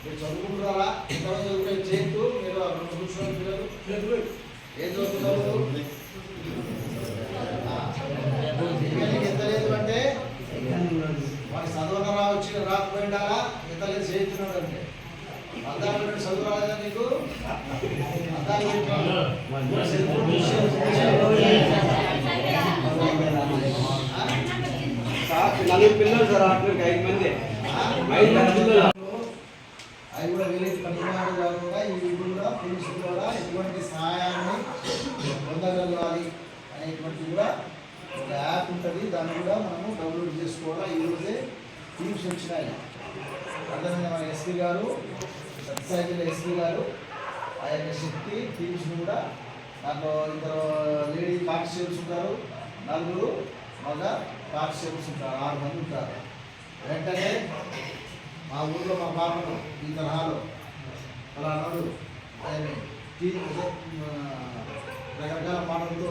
మీరు చదువుకుంటున్నారా? ఎంతమంది చదువుకునే చేయొద్దు మీరు అక్కడ కూర్చున్న పిల్లలు. ఏం చదువుతున్నారు ఎంత లేదు అంటే వాడు చదవక రావచ్చు రాకపోయినా ఎంత లేదు చేస్తున్నాడు అంటే పెట్టి చదువు రాలేదా నీకు? అద్దాలు పెట్టి నలుగురు పిల్లలు సార్ ఐదు మంది. ఐదు మంది పిల్లలు. అవి కూడా విలేజ్ పనికిమాడు కాకుండా ఇవి కూడా పోలీసులు కూడా ఎటువంటి సహాయాన్ని పొందగలగాలి అనేటువంటి కూడా ఒక యాప్ ఉంటుంది. దాన్ని కూడా మనము డౌన్లోడ్ చేసుకోవాలా. ఈ రోజే టీమ్స్ వచ్చినాయి. అర్థమైంది మన ఎస్పీ గారు సత్యసాయిల ఎస్పీ గారు ఆ యొక్క శక్తి టీమ్స్ని కూడా నాకు ఇద్దరు లేడీ కానిస్టేబుల్స్ ఉంటారు. నలుగురు మగ కానిస్టేబుల్స్ ఉంటారు. ఆరు మంది ఉంటారు. వెంటనే మా ఊళ్ళో మా పాపను ఈ తరహాలో ఫలానాడు ఆయన రకరకాల మాటలతో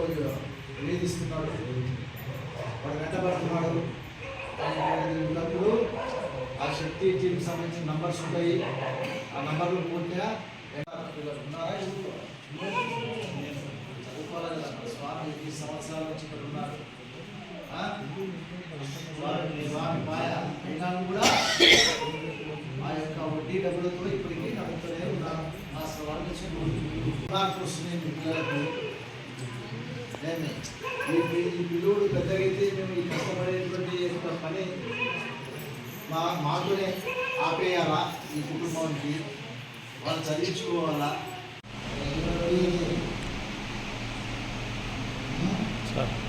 వేధిస్తున్నాడు. వాడు వెంటబడుతున్నాడు. ఉన్నప్పుడు ఆ శక్తి టీంకి సంబంధించిన నంబర్స్ ఉంటాయి. ఆ నంబర్లు పూర్తిగా ఉన్నారా? చదువుకోవాలి స్వామి ఈ సంవత్సరాల నుంచి ఇక్కడ ఉన్నారు. స్వామి స్వామి మాయ. వడ్డీ డబ్బులతో ఇప్పటికీ నమ్ముతూనే ఉన్నాను మా సవాల్ నాకు వస్తున్నాయి పిల్లలకు మీ పిల్లోడు పెద్దగైతే మేము ఈ కష్టపడేటువంటి పని మా మాతోనే ఆపేయాలా ఈ కుటుంబానికి? వాళ్ళు చదివించుకోవాలా? Stop.